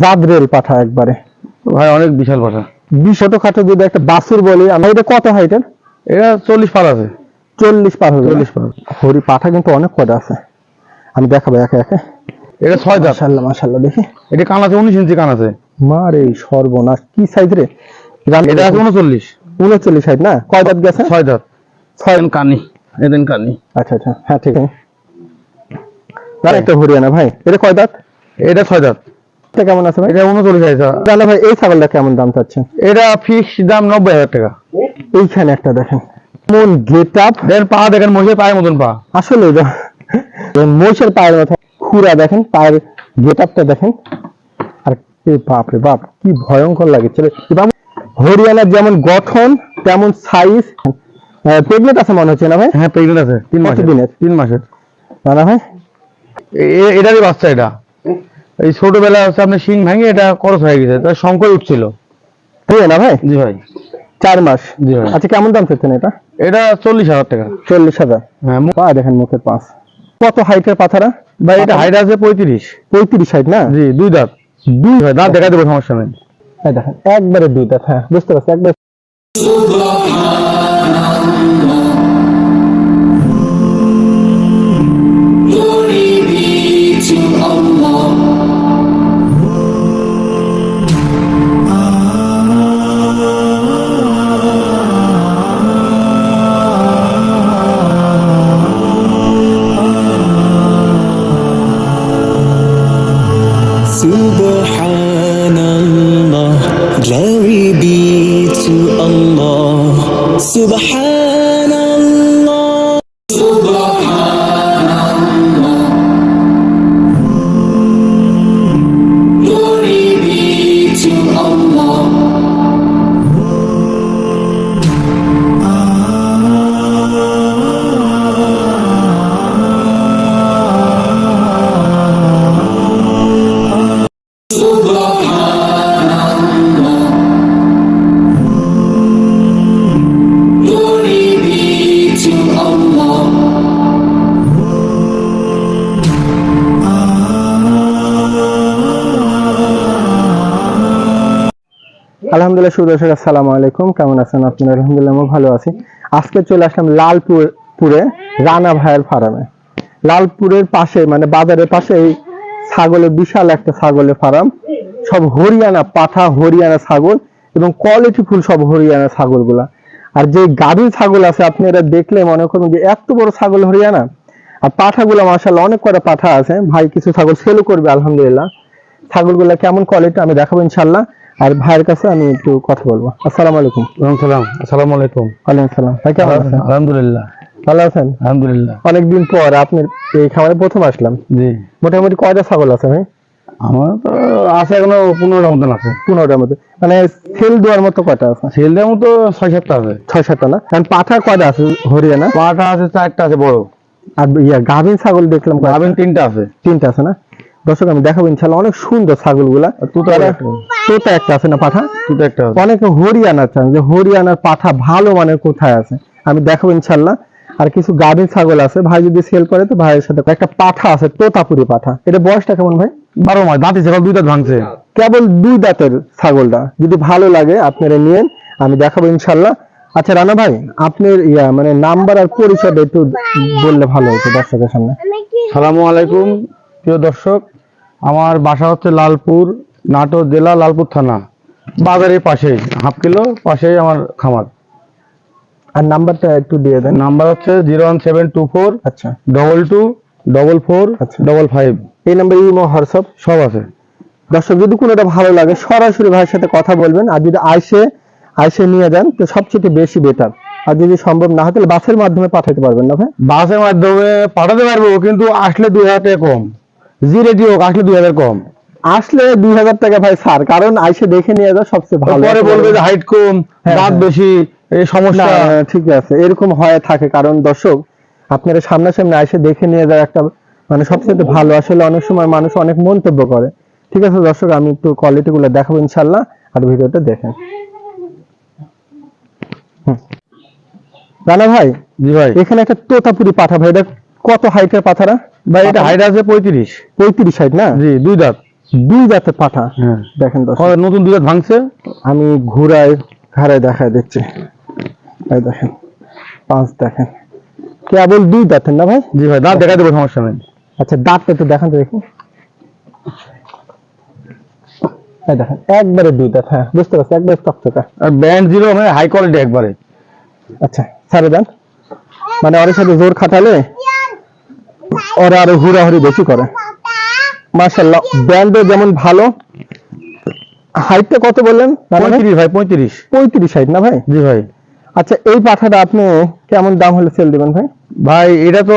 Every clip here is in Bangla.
জাদরেল পাঠা একবারে। ভাই অনেক বিশাল পাঠা। বিশ ছোটখাটো যদি একটা বাসুর বলি আমরা এটা কত হাইটের এটা? চল্লিশ পার আছে। চল্লিশ পার হবে চল্লিশ পার হরি পাঠা কিন্তু অনেক কটা আছে? আমি দেখাবো একে একে। এটা ছয় দাঁত মাশাল্লাহ মাশাল্লাহ দেখি। এটা কান আছে উনিশ ইঞ্চি কান আছে। মারে সর্বনাশ কি সাইজ রে? এটা আছে উনচল্লিশ। উনচল্লিশ সাইজ না? কয় দাঁত গেছে? ছয় দাঁত ছয় দিন কানি এদিন কানি। আচ্ছা আচ্ছা। হ্যাঁ ঠিক আছে। একটা হরিয়ানা ভাই। এটা কয় দাঁত এটা ছয় দাঁত এটা কেমন আছে ভাই? এটা উনচল্লিশ আছে জানা ভাই এই ছাগলটা কেমন দাম চাচ্ছেন? এটা ফিক্স দাম নব্বই হাজার টাকা। এইখানে একটা দেখেন। মন গেট আপ দেখেন পা দেখেন মহিষের পায়ের মতন পা। আসলে এটা মহিষের পায়ের মতো। খুরা দেখেন পায়ের গেট আপটা দেখেন। আর বাপ রে বাপ কি ভয়ঙ্কর লাগে ছেলে হরিয়ানার যেমন গঠন তেমন সাইজ প্রেগনেন্ট আছে মনে হচ্ছে না ভাই? হ্যাঁ প্রেগনেন্ট আছে তিন মাসের? তিন মাসের। না ভাই? এটারই বাচ্চা এটা। এই ছোটবেলা হচ্ছে আপনার শিং ভেঙে এটা করস হয়ে গেছে তার সংকট উঠছিল। ঠিক না ভাই? জি ভাই। চার মাস? জি ভাই। আচ্ছা কেমন দাম চাচ্ছেন এটা? এটা চল্লিশ হাজার টাকা। চল্লিশ হাজার? হ্যাঁ মু- পা দেখেন মুখের পাঁচ। কত হাইটের পাথারা? ভাই এটা হাইট আছে পঁয়ত্রিশ। পঁয়ত্রিশ হাইট না? জি দুই দাঁত। দুই ভাই দাঁত দেখা দেবো সমস্যা নেই। এই দেখেন একবারে দুই দাঁত হ্যাঁ বুঝতে পারছি একবার আলহামদুলিল্লাহ সুদর্শক আসসালামু আলাইকুম। কেমন আছেন আপনারা আলহামদুলিল্লাহ, আমি ভালো আছি। আজকে চলে আসলাম লালপুর পুরে রানা ভাইয়ের ফার্মে। লালপুরের পাশে মানে বাজারের পাশে এই ছাগলের বিশাল একটা ছাগলের ফার্ম। সব হরিয়ানা পাঠা হরিয়ানা ছাগল এবং কোয়ালিটি ফুল সব হরিয়ানা ছাগলগুলা। আর যে গাভীর ছাগল আছে, আপনি এটা দেখলে মনে করুন যে এত বড় ছাগল হরিয়ানা। আর পাঠাগুলো মাসাল্লাহ অনেক কটা পাঠা আছে। ভাই, কিছু ছাগল সেলও করবে, আলহামদুলিল্লাহ। ছাগলগুলো কেমন কোয়ালিটি আমি দেখাবো ইনশাল্লাহ আর ভাইয়ের কাছে আমি একটু কথা বলব। আসসালামু আলাইকুম। সালাম। আসসালামু আলাইকুম। ওয়ালাইকুম সালাম ভাই কেমন আছেন? আলহামদুলিল্লাহ। ভালো আছেন? আলহামদুলিল্লাহ। অনেকদিন পর আপনি এই খামারে প্রথম আসলাম। জি। মোটামুটি কয়টা ছাগল আছে ভাই? আমার তো আছে এখনও পনেরোটা মতন আছে। পনেরোটার মতো। মানে সেল দেওয়ার মতো কয়টা আছে? সেল দেওয়ার মতো ছয় সাতটা আছে। ছয় সাতটা না? কারণ পাঠা কয়টা আছে হরিয়ানা? পাঠা আছে চারটা আছে বড়। আর ইয়া গাভীর ছাগল দেখলাম? গাভিন তিনটা আছে। তিনটা আছে না? দর্শক আমি দেখাবো ইনশাল্লাহ অনেক সুন্দর ছাগলগুলা। তুতা একটা। তোতা একটা আছে না পাঠা? দুটো একটা আছে। অনেকে হরিয়ানা চান যে হরিয়ানার পাঠা ভালো মানের কোথায় আছে? আমি দেখাবো ইনশাল্লাহ আর কিছু গাভীর ছাগল আছে ভাই যদি সেল করে তো ভাইয়ের সাথে একটা পাঠা আছে তোতাপুরি পাঠা। এটা বয়সটা কেমন ভাই? বারো মাস দাঁতি ছাগল দুই দাঁত ভাঙছে। কেবল দুই দাঁতের ছাগলটা যদি ভালো লাগে আপনারা নিয়েন আমি দেখাবো ইনশাল্লাহ আচ্ছা রানা ভাই আপনার ইয়া মানে নাম্বার আর পরিচয়টা একটু বললে ভালো হতো দর্শকের সামনে। সালামু আলাইকুম প্রিয় দর্শক। আমার বাসা হচ্ছে লালপুর নাটোর জেলা লালপুর থানা। বাজারের পাশেই হাফ কিলো পাশেই আমার খামার। আর নাম্বারটা একটু দিয়ে দেন। নাম্বার হচ্ছে zero one seven two four আচ্ছা। ডবল টু ডবল ফোর আচ্ছা। Double five. এই নাম্বার ইমো হোয়াটসঅ্যাপ? সব আছে। দর্শক যদি কোনোটা ভালো লাগে সরাসরি ভাইয়ের সাথে কথা বলবেন। আর যদি আইসে আইসে নিয়ে যান তো সবচেয়ে বেশি বেটার আর যদি সম্ভব না হয় তাহলে বাসের মাধ্যমে পাঠাতে পারবেন না ভাই? বাসের মাধ্যমে পাঠাতে পারব কিন্তু আসলে দুই হাজার টাকা কম। জি রেডি হোক আসলে দুই হাজার কম। আসলে দুই হাজার টাকা ভাই স্যার কারণ আইসে দেখে নিয়ে যাওয়া সবচেয়ে ভালো। পরে বলবে যে হাইট কম হ্যাঁ, দাঁত হ্যাঁ। বেশি এই সমস্যা। ঠিক আছে এরকম হয়ে থাকে। কারণ দর্শক আপনারা সামনাসামনি এসে দেখে নিয়ে যাওয়া একটা মানে সবচেয়ে ভালো। আসলে অনেক সময় মানুষ অনেক মন্তব্য করে। ঠিক আছে দর্শক আমি একটু কোয়ালিটি গুলো দেখাবো ইনশাল্লাহ আর ভিডিওটা দেখেন। রানা ভাই জি ভাই। এখানে একটা তোতাপুরি পাঠা ভাই এটা কত হাইটের পাথারা? ভাই এটা হাইট আছে পঁয়ত্রিশ। পঁয়ত্রিশ হাইট না? জি দুই দাঁত। দুই দাঁতের পাঠা। হ্যাঁ। দেখেন নতুন দুধ ভাঙছে? আমি ঘুরায় ঘাড়ে দেখায় এই দেখেন পাঁচ দেখেন। কেবল দুই দাঁতের না ভাই? জি ভাই দাঁত দেখা দেবো সমস্যা নেই। আচ্ছা দাঁতটা একটু দেখান তো দেখি। দেখেন একবারে দুই দাঁত হ্যাঁ বুঝতে পারছি একবারে চকচকা। আর ব্যান্ড জিরো মানে হাই কোয়ালিটি একবারে। আচ্ছা ছাড়ে দেন। মানে ওর সাথে জোর খাটালে ওরা আরও হুড়াহুড়ি বেশি করে। মার্শাল্লাহ ব্যান্ডও যেমন ভালো। হাইটটা কত বললেন? পঁয়ত্রিশ ভাই পঁয়ত্রিশ। পঁয়ত্রিশ হাইট না ভাই? জি ভাই। আচ্ছা এই পাঠাটা আপনি কেমন দাম হলে সেল দিবেন ভাই? ভাই এটা তো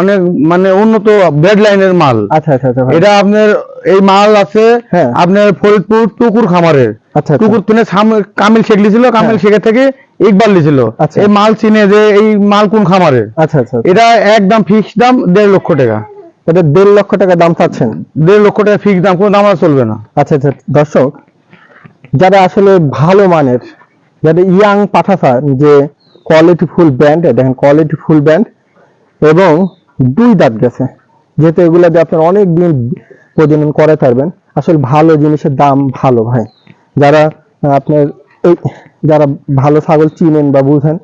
অনেক মানে উন্নত ব্যাড লাইনের মাল। আচ্ছা আচ্ছা আচ্ছা। এটা আপনার এই মাল আছে হ্যাঁ। আপনার ফরিদপুর টুকুর খামারের। আচ্ছা আচ্ছা। টুকুর তুলে কামিল শেখ লিছিল কামিল হ্যাঁ। শেখের থেকে ইকবাল লিছিল আচ্ছা। এই মাল চিনে যে এই মাল কোন খামারের? আচ্ছা আচ্ছা আচ্ছা। এটা একদম ফিক্স দাম দেড় লক্ষ টাকা। এটা দেড় লক্ষ টাকা দাম চাচ্ছেন? দেড় লক্ষ টাকা ফিক্স দাম কোনো দাম আর চলবে না। আচ্ছা আচ্ছা দর্শক যারা আসলে ভালো মানের যারা ইয়াং পাঠা চান যে কোয়ালিটি ফুল ব্যান্ড দেখেন কোয়ালিটি ফুল ব্যান্ড এবং দুই দাঁত গেছে। যেহেতু এগুলো দিয়ে আপনার অনেক দিন প্রজনন করে পারবেন আসলে ভালো জিনিসের দাম ভালো ভাই। যারা আপনার এই যারা ভালো ছাগল চিনেন বা বুঝেন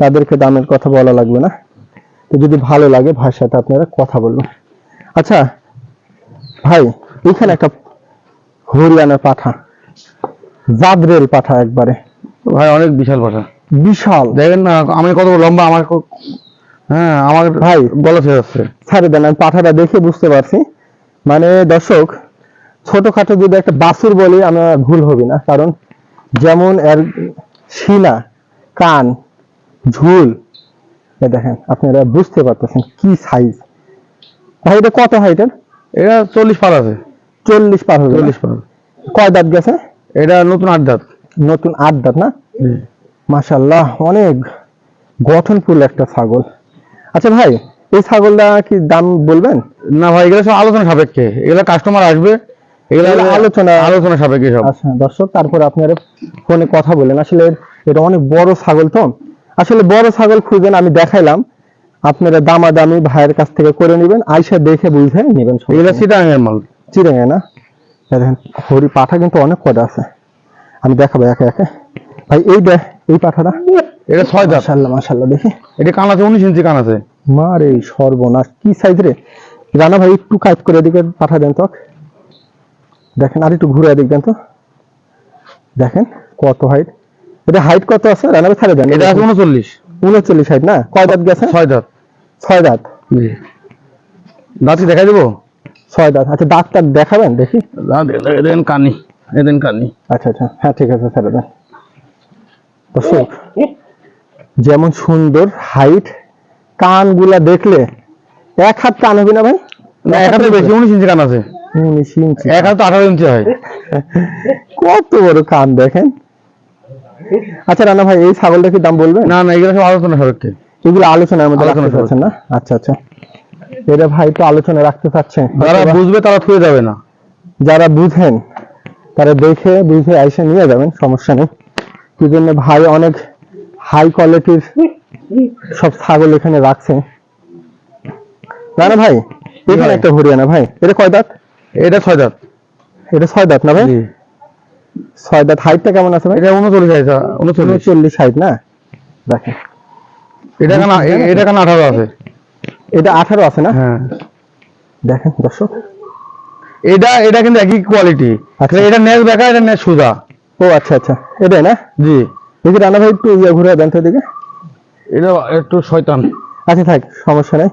তাদেরকে দামের কথা বলা লাগবে না। তো যদি ভালো লাগে সাথে আপনারা কথা বলবেন আচ্ছা ভাই এখানে একটা হরিয়ানার পাঠা জাদরেল পাঠা একবারে। ভাই অনেক বিশাল ভাষা বিশাল। দেখেন না আমি কত লম্বা আমার হ্যাঁ আমার ভাই। গলা ছেড়ে যাচ্ছে। ছাড়ে দেন আমি পাঠাটা দেখে বুঝতে পারছি। মানে দর্শক ছোটখাটো যদি একটা বাসুর বলি আমরা ভুল হবি না কারণ যেমন এর শিলা কান ঝুল। দেখেন আপনারা বুঝতে পারতেছেন কি সাইজ ভাই এটা কত হাইটের এটা চল্লিশ পার আছে। চল্লিশ পার হবে চল্লিশ? পার। কয় দাঁত গেছে? এটা নতুন আট দাঁত। নতুন আট দাঁত না? মাশাল্লাহ অনেক গঠনফুল একটা ছাগল। আচ্ছা ভাই এই ছাগলটা কি দাম বলবেন? না ভাই এগুলো সব আলোচনা সাপেক্ষে। এগুলো কাস্টমার আসবে এগুলো এগুলো আলোচনা- আলোচনা সাপেক্ষে সব। আচ্ছা দর্শক তারপর আপনারা ফোনে কথা বলেন। আসলে এটা অনেক বড় ছাগল তো। আসলে বড় ছাগল খুঁজেন আমি দেখাইলাম। আপনারা দামাদামি ভাইয়ের কাছ থেকে করে নেবেন আইসা দেখে বুঝে নেবেন এগুলো মাল। না? দেখেন হরি পাঠা কিন্তু অনেক কটা আছে। আমি দেখাবো একে একে। ভাই এই দেখ এই পাঠাটা। এটা ছয় দাঁত। মাশাল্লাহ মাশাল্লাহ দেখি। এটা কান আছে উনিশ ইঞ্চি কান আছে। মারে সর্বনাশ কি সাইজ রে? রানা ভাই একটু কাজ করে এদিকে পাঠা দেন তো দেখেন আর একটু ঘুরে দেন তো। দেখেন কত হাইট এটা হাইট কত আছে? রানা ভাই ছাড়ে দেন। এটা আছে উনচল্লিশ। উনচল্লিশ হাইট না? কয় দাঁত গেছে? ছয় দাঁত। ছয় দাঁত। দাঁত দেখা দেবো? ছয় দাঁত। আচ্ছা দাঁতটা দেখাবেন দেখি। দাঁত এদেন কানি। এদেন কানি। আচ্ছা আচ্ছা। হ্যাঁ ঠিক আছে ছেড়ে দেন। দর্শক যেমন সুন্দর হাইট কানগুলা দেখলে এক হাত কান হবে না ভাই? না হাতে বেশি উনিশ ইঞ্চি কান আছে। উনিশ ইঞ্চি এক হাতে আঠারো ইঞ্চি হয়। কত বড় কান দেখেন? আচ্ছা রানা ভাই এই ছাগলটা কি দাম বলবেন? না না এগুলো সব আলোচনা এগুলো আলোচনার মধ্যে আলোচনা না? আচ্ছা আচ্ছা। এটা ভাই তো আলোচনা রাখতে চাচ্ছে। যারা বুঝবে তারা থুয়ে যাবে না। যারা বুঝেন তারা দেখে বুঝে আইসে নিয়ে যাবেন সমস্যা নেই। কি জন্য ভাই অনেক হাই কোয়ালিটির সব ছাগল এখানে রাখছে? রানা ভাই এখানে একটা হরিয়ানা ভাই। এটা কয় দাঁত? এটা ছয় দাঁত। এটা ছয় দাঁত না ভাই? ছয় দাঁত হাইটটা কেমন আছে ভাই? এটা উনচল্লিশ আছে উনচল্লিশ। চল্লিশ হাইট না? দেখেন। এটা কান এটা কান আঠারো আছে? এটা আঠারো আছে না? হ্যাঁ। দেখেন দর্শক। এটা এটা কিন্তু একই কোয়ালিটি আচ্ছা। এটা নেক দেখা এটা নেক সুজা। ও আচ্ছা আচ্ছা। এটাই না? জি। দেখি রানা ভাই একটু ইয়ে ঘুরে দেন তো এদিকে। এটা একটু শয়তান। আচ্ছা থাক সমস্যা নেই।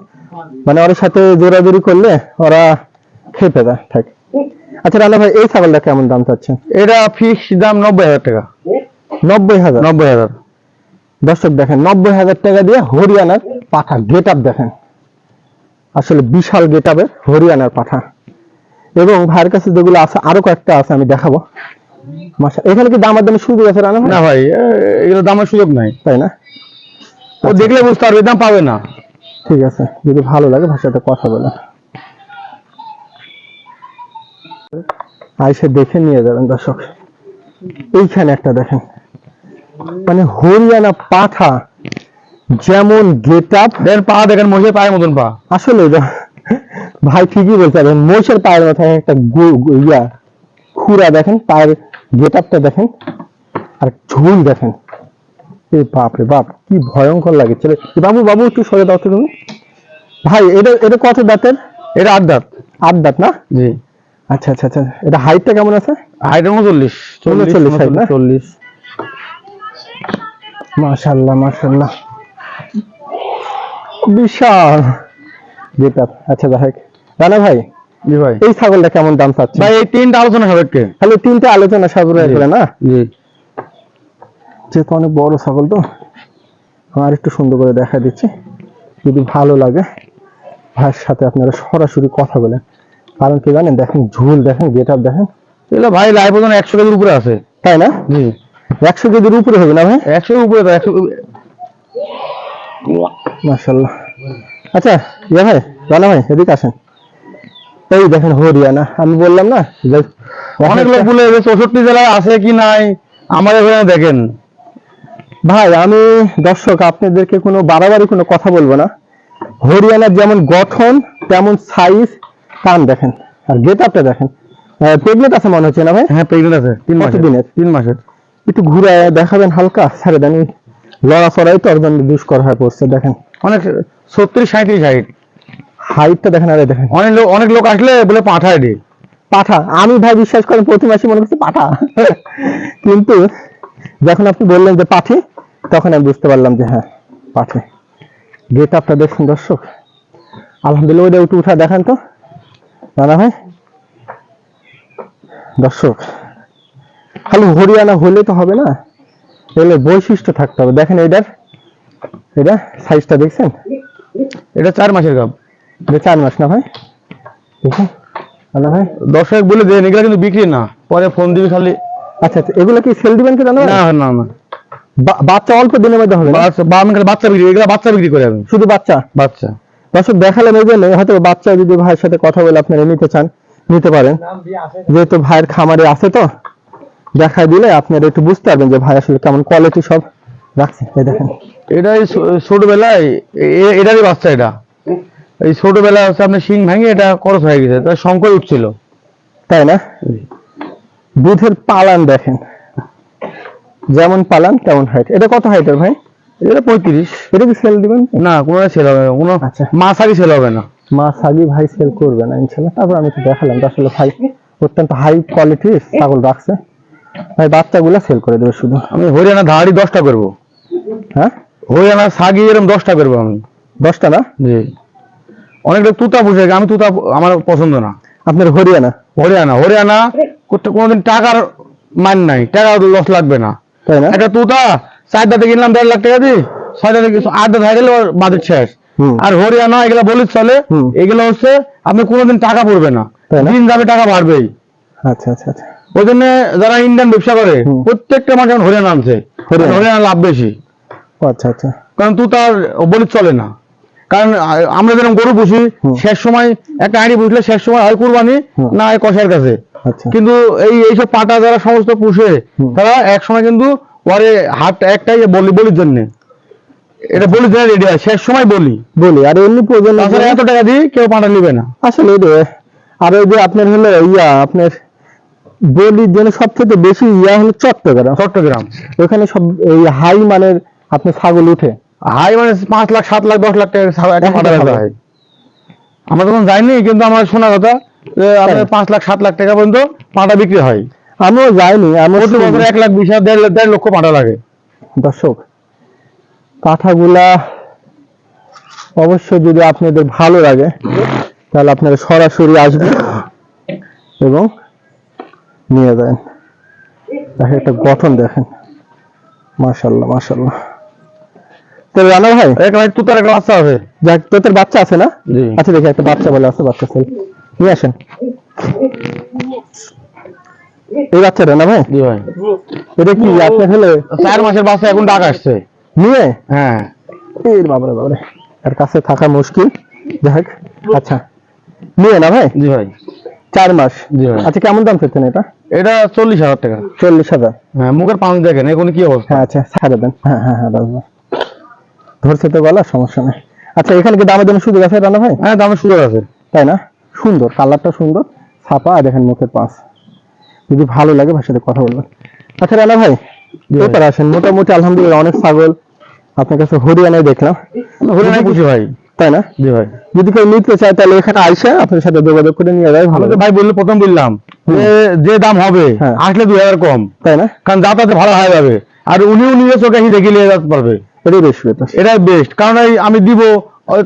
মানে ওর সাথে জোরাজোরি করলে ওরা খেপে যায় থাক। আচ্ছা রানা ভাই এই ছাগলটা কেমন দাম চাচ্ছেন এটা ফিক্স দাম নব্বই হাজার টাকা। নব্বই হাজার? নব্বই হাজার। দর্শক দেখেন নব্বই হাজার টাকা দিয়ে হরিয়ানার পাঠা গেট আপ দেখেন। আসলে বিশাল গেট আপের হরিয়ানার পাঠা। এবং ভাইয়ের কাছে যেগুলো আছে আরও কয়েকটা আছে আমি দেখাবো। মাসা এখানে কি দামের দামে সুযোগ আছে রানা? না ভাই এগুলো দামের সুযোগ নাই। তাই না? ও দেখলে বুঝতে পারবে দাম পাবে না। ঠিক আছে যদি ভালো লাগে ভাষাতে কথা বলে আইসে দেখে নিয়ে যাবেন দর্শক। এইখানে একটা দেখেন। মানে হরিয়ানা পাঠা যেমন গেট আপ দেন পা দেখেন মহিষের পায়ের মতন পা। আসলে য- ভাই ঠিকই বলছে দেখেন মোষের পায়ের মাথায় একটা ইয়া খুরা দেখেন পায়ের গেট আপটা দেখেন আর ঝুল দেখেন। এ বাপ রে বাপ কি ভয়ঙ্কর লাগে ছেলে। বাবু বাবু একটু সরে দাও তো তুমি। ভাই এটা এটা কত দাঁতের? এটা আট দাঁত। আট দাঁত না? জি। আচ্ছা আচ্ছা আচ্ছা এটা হাইটটা কেমন আছে? হাইট উনচল্লিশ। চল্লিশ চল্লিশ মাশাল্লাহ মাশাল্লাহ বিশাল। যেটা আচ্ছা রানা ভাই জি ভাই। এই ছাগলটা কেমন দাম চাচ্ছে ভাই এই তিনটা আলোচনা সাপেক্ষে খালি তিনটে আলোচনা সাবরে না? জি। যেহেতু অনেক বড় ছাগল তো আর একটু সুন্দর করে দেখা দিচ্ছি। যদি ভালো লাগে ভাইয়ের সাথে আপনারা সরাসরি কথা বলেন। কারণ কি জানেন দেখেন ঝুল দেখেন গেট আপ দেখেন। এগুলো ভাই লাইভ ওজন একশো কেজির উপরে আছে। তাই না? জি। একশো কেজির উপরে হবে না ভাই? একশোর উপরে তো একশো মাশাল্লাহ আচ্ছা ইয়া ভাই রানা ভাই এদিকে আসেন। এই দেখেন হরিয়ানা আমি বললাম না অনেক লোক বলে চৌষট্টি জেলায় আছে কি নাই আমাদের এখানে দেখেন। ভাই আমি দর্শক আপনাদেরকে কোনো বাড়াবাড়ি কোনো কথা বলব না। হরিয়ানার যেমন গঠন তেমন সাইজ কান দেখেন আর গেট আপটা দেখেন প্রেগনেন্ট আছে মনে হচ্ছে না ভাই? হ্যাঁ প্রেগনেন্ট আছে তিন মাসের কতদিনের? তিন মাসের। একটু ঘুরে দেখাবেন হালকা ছেড়ে দেন লড়াচড়াই তো একদম দুষ্কর হয়ে পড়ছে দেখেন। অনেক ছত্রিশ সাঁত্রিশ হাইট হাইটটা দেখেন আরে দেখেন। অনেক লোক অনেক লোক আসলে বলে পাঠায় দি পাঠা আমি ভাই বিশ্বাস করেন প্রতি মাসে মনে করছি পাঠা। কিন্তু যখন আপনি বললেন যে পাঠি তখন আমি বুঝতে পারলাম যে হ্যাঁ পাঠি গেট আপটা দেখুন দর্শক আলহামদুলিল্লাহ ওইটা একটু উঠা দেখান তো। নানা ভাই? দর্শক খালি হরিয়ানা হলে তো হবে না। এগুলো বৈশিষ্ট্য থাকতে হবে। দেখেন এটার এটা সাইজটা দেখছেন? এটা চার মাসের গাব এটা চার মাস না ভাই? দেখুন। নানা ভাই? দর্শক বলে দেন এগুলো কিন্তু বিক্রি না। পরে ফোন দিবি খালি। আচ্ছা আচ্ছা এগুলো কি সেল দিবেন কি না না না। বাচ্চা অল্প দিনের মধ্যে হবে বাচ্চা বিক্রি এগুলো বাচ্চা বিক্রি করে আমি। শুধু বাচ্চা? বাচ্চা। দর্শক দেখালাম এই জন্য হয়তো বাচ্চা যদি ভাইয়ের সাথে কথা বলে আপনারা নিতে চান নিতে পারেন। যেহেতু ভাইয়ের খামারে আছে তো দেখাই দিলে আপনারা একটু বুঝতে পারবেন যে ভাই আসলে কেমন কোয়ালিটি সব রাখছে। এই দেখেন। এটাই ছোটবেলায় এটারই বাচ্চা এটা। এই ছোটবেলায় হচ্ছে আপনার শিং ভেঙে এটা করস হয়ে গেছে। তার সংকট উঠছিল। তাই না? দুধের পালান দেখেন। যেমন পালান তেমন হাইট এটা কত হাইটের ভাই? এটা পঁয়ত্রিশ। এটা কি সেল দিবেন? না কোনো সেল হবে না। কোনো আচ্ছা। মাছ আগে সেল হবে না। মা সাগি ভাই সেল করবে না ইনশাল্লাহ। তারপর আমি তো দেখালাম আসলে ভাই অত্যন্ত হাই কোয়ালিটির ছাগল রাখছে। ভাই বাচ্চাগুলো সেল করে দেবে শুধু। আমি হরিয়ানা ধাড়ি দশটা করব। হ্যাঁ? হরিয়ানা সাগি এরকম দশটা করব আমি। দশটা না? জি। অনেক লোক তুতা পুষে আমি তুতা আমার পছন্দ না। আপনার হরিয়ানা? হরিয়ানা হরিয়ানা করতে কোনোদিন টাকার মান নাই। টাকা লস লাগবে না। তাই না? একটা তুতা চার দাঁতে কিনলাম দেড় লাখ টাকা দিয়ে ছয় দাঁতে আট দাঁত হয়ে গেলে ওর বাজেট শেষ। আর হরিয়ানা এগুলো বলি চলে এগুলো হচ্ছে আপনি কোনোদিন টাকা পড়বে না। দিন যাবে টাকা বাড়বেই। আচ্ছা আচ্ছা আচ্ছা। ওই জন্য যারা ইন্ডিয়ান ব্যবসা করে প্রত্যেকটা এখন হরিয়ানা আনছে। হরিয়ানা। লাভ বেশি। আচ্ছা আচ্ছা। কারণ তুই তার বলি চলে না। কারণ আমরা যেরকম গরু পুষি শেষ সময় একটা হাঁড়ি পুষলে শেষ সময় হয় কুরবানি। না হয় কষার কাছে। কিন্তু এই এইসব পাটা যারা সমস্ত পুষে তারা এক সময় কিন্তু পরে হাট একটাই বলি বলির জন্য। এটা বলির জন্য রেডি হয় শেষ সময় বলি। বলি আর এমনি প্রয়োজন তাছাড়া এত টাকা দিয়ে কেউ পাটা নিবে না। আসলে রে, আর ওই যে আপনার হলো ইয়া আপনার বলির জন্য সব থেকে বেশি ইয়া হলো চট্টগ্রাম। চট্টগ্রাম। ওখানে সব এই হাই মানের আপনার ছাগল উঠে। হাই মানে পাঁচ লাখ সাত লাখ দশ লাখ টাকা ছাগল- একটা একটা পাটা হয়। আমরা তখন যাইনি কিন্তু আমার শোনা কথা? পাঁচ লাখ সাত লাখ টাকা পর্যন্ত পাটা বিক্রি হয়। আমিও যাইনি আমি প্রতি বছর এক লাখ বিশ হাজার দেড় লক্ষ পাটা লাগে। দর্শক পাঠাগুলা অবশ্যই যদি আপনাদের ভালো লাগে তাহলে আপনারা সরাসরি আসবেন এবং নিয়ে যান। দেখেন একটা গঠন দেখেন। মাশাল্লাহ মাশাল্লাহ তো রানা ভাই এক লাখ তুতার একটা বাচ্চা আছে। যাক তোদের বাচ্চা আছে না? আচ্ছা দেখি একটা বাচ্চা বলে আছে বাচ্চা ছেলে। নিয়ে আসেন। এই বাচ্চাটা না ভাই? জি ভাই। এটা কি আপনার হলে চার মাসের বাচ্চা এখন ডাক আসছে। নিয়ে? হ্যাঁ। এর বাবারে বাবারে। এর কাছে থাকা মুশকিল। যাক আচ্ছা। নিয়ে না ভাই? জি ভাই। চার মাস। জি ভাই। আচ্ছা কেমন দাম চাচ্ছেন এটা? এটা চল্লিশ হাজার টাকা। চল্লিশ হাজার। হ্যাঁ মুখের পাঁচ দেখেন এখন কি অবস্থা? হ্যাঁ আচ্ছা ছাড়ে দেন। হ্যাঁ হ্যাঁ হ্যাঁ ধরছে তো গলা সমস্যা নেই। আচ্ছা এখানে কি দামের জন্য সুযোগ আছে রানা ভাই? হ্যাঁ দামের সুযোগ আছে। তাই না? সুন্দর কালারটা সুন্দর ছাপা আর দেখেন মুখের পাঁচ যদি ভালো লাগে ভাই সাথে কথা বলবেন। আচ্ছা রানা ভাই জি আসেন মোটামুটি আলহামদুলিল্লাহ অনেক ছাগল আপনার কাছে হরিয়ানায় দেখলাম। হরিয়ানায় পুষি ভাই। তাই না? জি ভাই। যদি কেউ নিতে চায় তাহলে এখানে আইসা আপনার সাথে যোগাযোগ করে নিয়ে যায় ভালো ভাই বললে প্রথম বললাম যে দাম হবে হ্যাঁ। আসলে দুই হাজার কম। তাই না? কারণ যাতায়াতে ভালো হয়ে যাবে। আর উনিও নিজের চোখে এসে দেখে নিয়ে যেতে পারবে। এটাই বেশি এটাই বেস্ট কারণ আমি দিব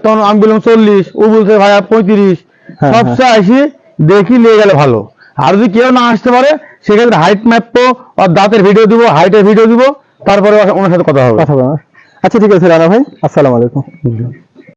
তখন আমি বললাম চল্লিশ ও বলছে ভাইয়া পঁয়ত্রিশ। সবচেয়ে আসি দেখি নিয়ে গেলে ভালো। আর যদি কেউ না আসতে পারে সেক্ষেত্রে হাইট ম্যাপও আর দাঁতের ভিডিও দিব হাইটের ভিডিও দিব তারপরে ওনার সাথে কথা হবে। কথা হবে। আচ্ছা ঠিক আছে রানা ভাই আসসালামু আলাইকুম।